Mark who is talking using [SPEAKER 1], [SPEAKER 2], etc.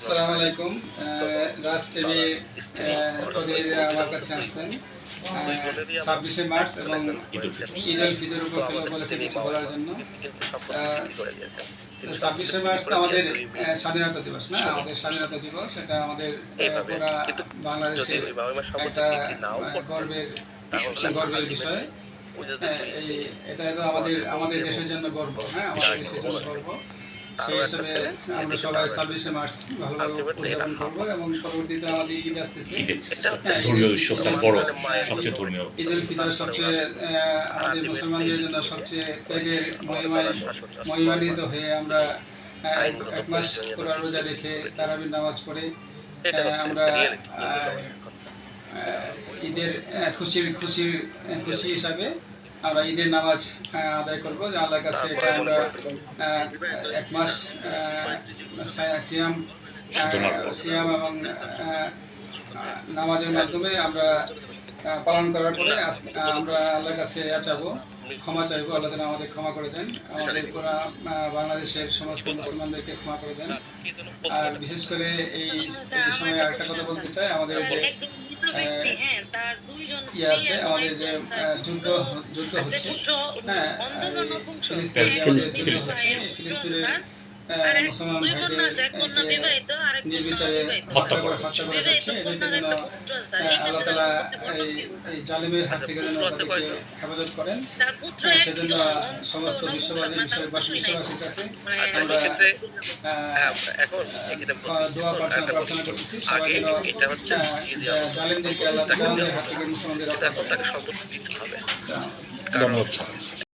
[SPEAKER 1] আসসালামু আলাইকুম। রাজ টিভি প্রতিনিধিরা আমার কাছে আসছেন। ছাব্বিশে মার্চ এবং ঈদ উল ফিতর উপলক্ষে কিছু বলার জন্য। ছাব্বিশে মার্চ আমাদের স্বাধীনতা দিবস না? আমাদের স্বাধীনতা দিবস সেটা আমাদের পুরা বাংলাদেশের একটা গর্বের গর্বের বিষয়। হ্যাঁ, এই এটা তো আমাদের আমাদের দেশের জন্য গর্ব হ্যাঁ আমাদের দেশের জন্য গর্ব। সেই হিসেবে আমরা সবাই ছাব্বিশে মার্চ ভালোভাবে উদযাপন করব এবং পরবর্তীতে আমাদের ঈদ আসতেছে। হ্যাঁ,
[SPEAKER 2] ধর্মীয় উৎসব বড় সবচেয়ে ধর্মীয়।
[SPEAKER 1] ঈদ উল ফিতর সবচেয়ে আমাদের মুসলমানদের জন্য সবচেয়ে ত্যাগের মহিমায় মহিমান্বিত হয়ে আমরা এক- মাস পুরো রোজা রেখে তারাবির নামাজ পড়ে আমরা ঈদের আহ, খুশির খুশির খুশি হিসাবে আমরা ঈদের নামাজ আদায় করব। যে আল্লাহর কাছে এটা আমরা এক মাস সিয়াম। সিয়াম এবং নামাজের মাধ্যমে আমরা পালন করার পরে আমরা আল্লাহর কাছে চাবো ক্ষমা চাইব। আল্লাহ যেন আমাদের ক্ষমা করে দেন। আমাদের পুরা বাংলাদেশের সমস্ত মুসলমানদেরকে ক্ষমা করে দেন। আর বিশেষ করে এই এই সময় আরেকটা কথা বলতে চাই। আমাদের যে ইয়ে আছে আমাদের যে যুদ্ধ যুদ্ধ হচ্ছে হ্যাঁ
[SPEAKER 3] অন্ধ
[SPEAKER 1] এই
[SPEAKER 3] নপুংসক,
[SPEAKER 1] ফিলিস্তিনে যে আমাদের
[SPEAKER 2] ফিলিস্তিন,
[SPEAKER 1] যুদ্ধ
[SPEAKER 2] ফিলিস্তিন।
[SPEAKER 1] হচ্ছে, এই ফিলিস্তিনের মুসলমান ভাইদের নির্বিচারে হত্যা করে হত্যা করা যাচ্ছে। আল্লাহ তালা এই জালিমের হাত থেকে যেন তাদেরকে হেফাজত করেন। সেজন্য সমস্ত বিশ্ববাসী
[SPEAKER 3] মাতার
[SPEAKER 1] বিশ্ববাসী বিশ্ববাসীর কাছে আমরা
[SPEAKER 4] এখন এক্ষেত্রে
[SPEAKER 1] আহ, দোয়া প্রার্থনা প্রার্থনা করতেছি। সবাই যেন
[SPEAKER 4] হচ্ছে
[SPEAKER 1] জালিমদেরকে আল্লাহ জালিমদের হাত থেকে মুসলমানদের রক্ষা
[SPEAKER 4] এখন
[SPEAKER 1] করেন
[SPEAKER 4] তাকে সম্পত্তি দিতে হবে।
[SPEAKER 1] আসসালামু আলাইকুম।
[SPEAKER 2] ধন্যবাদ।